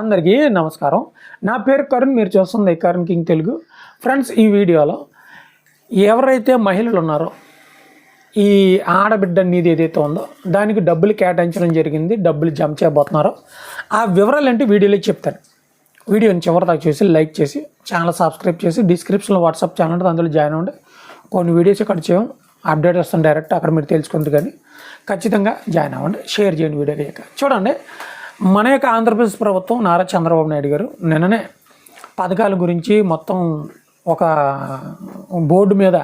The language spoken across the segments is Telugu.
అందరికీ నమస్కారం. నా పేరు కరుణ్ మీరు చూస్తుంది కరుణ్ కింగ్ తెలుగు. ఫ్రెండ్స్ ఈ వీడియోలో ఎవరైతే మహిళలు ఉన్నారో ఈ ఆడబిడ్డ నీది ఏదైతే ఉందో దానికి డబ్బులు కేటాయించడం జరిగింది డబ్బులు జమ చేయబోతున్నారో ఆ వివరాలు అంటే వీడియోలో చెప్తాను. వీడియోని చివరిదాకా చూసి లైక్ చేసి ఛానల్ సబ్స్క్రైబ్ చేసి డిస్క్రిప్షన్లో వాట్సాప్ ఛానల్ ఉంటుంది అందులో జాయిన్ అవ్వండి. కొన్ని వీడియోస్ ఇక్కడ చేయం అప్డేట్ వస్తాను డైరెక్ట్ అక్కడ మీరు తెలుసుకుంది కానీ ఖచ్చితంగా జాయిన్ అవ్వండి షేర్ చేయండి వీడియో చూడండి మన యొక్క ఆంధ్రప్రదేశ్ ప్రభుత్వం నారా చంద్రబాబు నాయుడు గారు నిన్ననే పథకాల గురించి మొత్తం ఒక బోర్డు మీద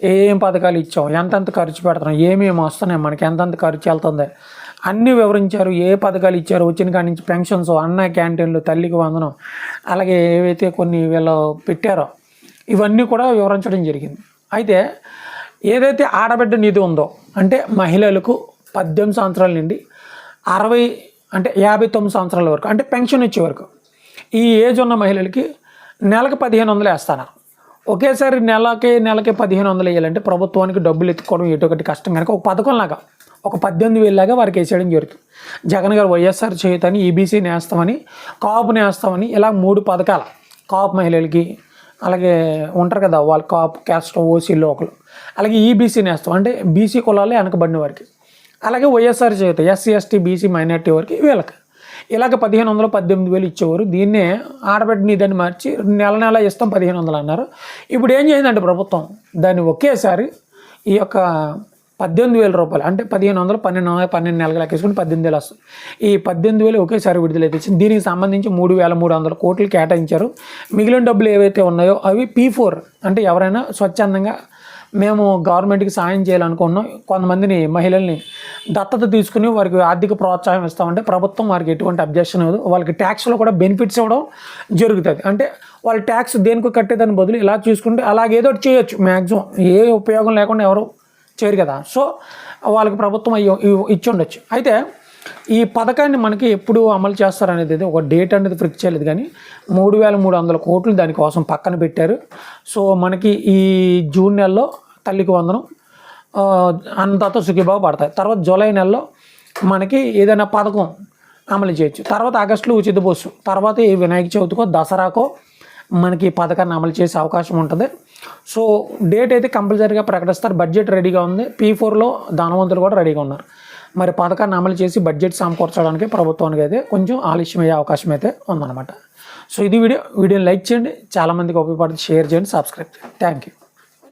ఏం పథకాలు ఇచ్చాం ఎంతెంత ఖర్చు పెడుతున్నాం ఏమేమి వస్తున్నాయి మనకి ఎంతెంత ఖర్చు వెళ్తుంది అన్నీ వివరించారు ఏ పథకాలు ఇచ్చారు వచ్చిన కాడి నుంచి పెన్షన్స్ అన్న క్యాంటీన్లు తల్లికి వందనం అలాగే ఏవైతే కొన్ని వీళ్ళు పెట్టారో ఇవన్నీ కూడా వివరించడం జరిగింది. అయితే ఏదైతే ఆడబిడ్డ నిధి ఉందో అంటే మహిళలకు పద్దెనిమిది సంవత్సరాల నుండి అరవై అంటే యాభై తొమ్మిది సంవత్సరాల వరకు అంటే పెన్షన్ ఇచ్చే వరకు. ఈ ఏజ్ ఉన్న మహిళలకి నెలకు పదిహేను వందలు వేస్తాను? ఒకేసారి నెలకి నెలకి పదిహేను వందలు వేయాలంటే ప్రభుత్వానికి డబ్బులు ఎత్తుకోవడం ఎటువంటి కష్టం. కనుక ఒక పథకం లాగా ఒక పద్దెనిమిది వేలలాగా వారికి వేసేయడం జరుగుతుంది. జగన్ గారు వైఎస్ఆర్ చేయుతని ఈబీసీ నేస్తామని కాపు నేస్తామని ఇలా మూడు పథకాలు. కాపు మహిళలకి అలాగే ఉంటారు కదా వాళ్ళు కాపు క్యాస్ట్ ఓసీ లోకలు. అలాగే ఈబీసీ నేస్తాం. అంటే బీసీ కులాలే వెనకబడిన వారికి. అలాగే వైఎస్ఆర్ చేత ఎస్సీ ఎస్టీ బీసీ మైనార్టీ వారికి వీళ్ళకి. ఇలాగ పదిహేను వందలు పద్దెనిమిది వేలు ఇచ్చేవారు. దీన్నే ఆడబిడ్డ దాన్ని మార్చి నెల నెల ఇస్తాం పదిహేను వందలు అన్నారు. ఇప్పుడు ఏం చేసిందంటే ప్రభుత్వం దాన్ని ఒకేసారి ఈ యొక్క పద్దెనిమిది వేల రూపాయలు అంటే పదిహేను వందలు పన్నెండు వందలు పన్నెండు నెలలు లెక్కేసుకుని పద్దెనిమిది వేలు వస్తుంది. ఈ పద్దెనిమిది వేలు ఒకేసారి విడుదల అయితే దీనికి సంబంధించి మూడు వేల మూడు వందల కోట్లు కేటాయించారు. మిగిలిన డబ్బులు ఏవైతే ఉన్నాయో అవి పీ ఫోర్ అంటే ఎవరైనా స్వచ్ఛందంగా మేము గవర్నమెంట్కి సాయం చేయాలనుకున్నాం కొంతమందిని మహిళల్ని దత్తత తీసుకుని వారికి ఆర్థిక ప్రోత్సాహం ఇస్తామంటే ప్రభుత్వం వారికి ఎటువంటి అబ్జెక్షన్ ఇవ్వదు. వాళ్ళకి ట్యాక్స్లో కూడా బెనిఫిట్స్ ఇవ్వడం జరుగుతుంది. అంటే వాళ్ళ ట్యాక్స్ దేనికి కట్టేదాని బదులు ఇలా చూసుకుంటే అలాగేదో చేయొచ్చు. మ్యాక్సిమం ఏ ఉపయోగం లేకుండా ఎవరు చేయరు కదా. సో వాళ్ళకి ప్రభుత్వం అయ్యో ఇచ్చి ఉండొచ్చు. అయితే ఈ పథకాన్ని మనకి ఎప్పుడు అమలు చేస్తారనేది అయితే ఒక డేట్ అనేది ఫిక్స్ చేయలేదు కానీ మూడు వేల మూడు వందల కోట్లు దానికోసం పక్కన పెట్టారు. సో మనకి ఈ జూన్ నెలలో తల్లికి వందనం అంతతో సుఖీభావ పడతాయి. తర్వాత జూలై నెలలో మనకి ఏదైనా పథకం అమలు చేయొచ్చు. తర్వాత ఆగస్టులో ఉచిత బస్సు తర్వాత ఈ వినాయక చవితికో దసరాకో మనకి ఈ పథకాన్ని అమలు చేసే అవకాశం ఉంటుంది. సో డేట్ అయితే కంపల్సరీగా ప్రకటిస్తారు. బడ్జెట్ రెడీగా ఉంది. పీ ఫోర్లో ధనవంతులు కూడా రెడీగా ఉన్నారు. మరి పథకాన్ని అమలు చేసి బడ్జెట్ సమకూర్చడానికి ప్రభుత్వానికి అయితే కొంచెం ఆలస్యం అయ్యే అవకాశం అయితే ఉందన్నమాట. సో ఇది వీడియో. వీడియోని లైక్ చేయండి. చాలామందికి ఉపయోగపడి షేర్ చేయండి. సబ్స్క్రైబ్ చేయండి. Thank you